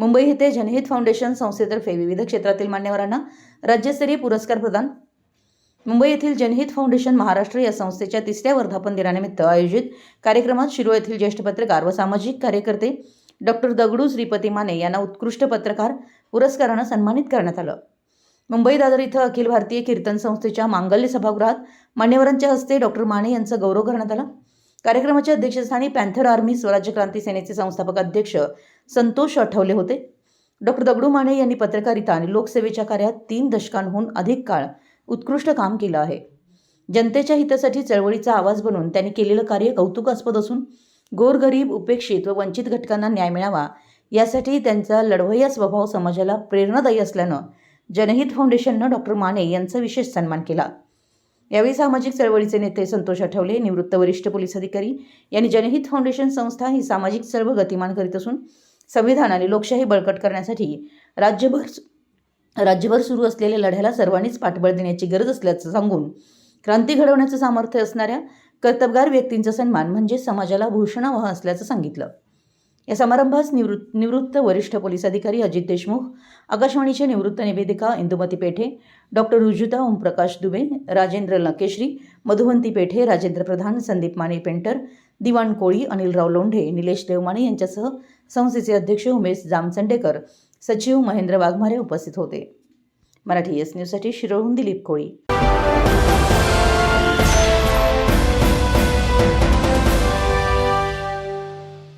मुंबई येथे जनहित फाउंडेशन संस्थेतर्फे विविध क्षेत्रातील मान्यवरांना राज्यस्तरीय पुरस्कार प्रदान. मुंबई येथील जनहित फाउंडेशन महाराष्ट्र या संस्थेच्या तिसऱ्या वर्धापन दिनानिमित्त आयोजित कार्यक्रमात शिरो येथील ज्येष्ठ पत्रकार व सामाजिक कार्यकर्ते डॉक्टर दगडू श्रीपती माने यांना उत्कृष्ट पत्रकार पुरस्कारानं सन्मानित करण्यात आलं. मुंबई दादर इथं अखिल भारतीय कीर्तन संस्थेच्या मांगल्य सभागृहात मान्यवरांच्या हस्ते डॉक्टर माने यांचं गौरव करण्यात आला. कार्यक्रमाच्या अध्यक्षस्थानी पॅन्थर आर्मी स्वराज्य क्रांती सेनेचे संस्थापक अध्यक्ष संतोष आठवले होते. डॉक्टर दगडू माने यांनी पत्रकारिता आणि लोकसेवेच्या कार्यात तीन दशकांहून अधिक काळ उत्कृष्ट काम केलं आहे. जनतेच्या हितासाठी चळवळीचा आवाज बनून त्यांनी केलेलं कार्य कौतुकास्पद असून गोरगरीब उपेक्षित व वंचित घटकांना न्याय मिळावा यासाठी त्यांचा लढवय्या स्वभाव समाजाला प्रेरणादायी असल्यानं जनहित फाउंडेशननं डॉक्टर माने यांचा विशेष सन्मान केला. यावेळी सामाजिक चळवळीचे नेते संतोष आठवले निवृत्त वरिष्ठ पोलीस अधिकारी यांनी जनहित फाउंडेशन संस्था ही सामाजिक चळवळ गतिमान करीत असून संविधान आणि लोकशाही बळकट करण्यासाठी राज्यभर राज्यभर सुरू असलेल्या लढ्याला सर्वांनीच पाठबळ देण्याची गरज असल्याचं सांगून क्रांती घडवण्याचं सामर्थ्य असणाऱ्या कर्तबगार व्यक्तींचा सन्मान म्हणजे समाजाला भूषणावह असल्याचं सांगितलं. या समारंभास निवृत्त निवृत्त वरिष्ठ पोलीस अधिकारी अजित देशमुख आकाशवाणीचे निवृत्त निवेदिका इंदुमती पेठे डॉक्टर रुजुता ओमप्रकाश दुबे राजेंद्र लंकेश्री मधुवंती पेठे राजेंद्र प्रधान संदीप माने पेंटर दिवाण कोळी अनिलराव लोंढे निलेश देवमाने यांच्यासह संस्थेचे अध्यक्ष उमेश जामचंडेकर सचिव महेंद्र वाघमारे उपस्थित होते. मराठी एस न्यूजसाठी शिरोहून दिलीप कोळी.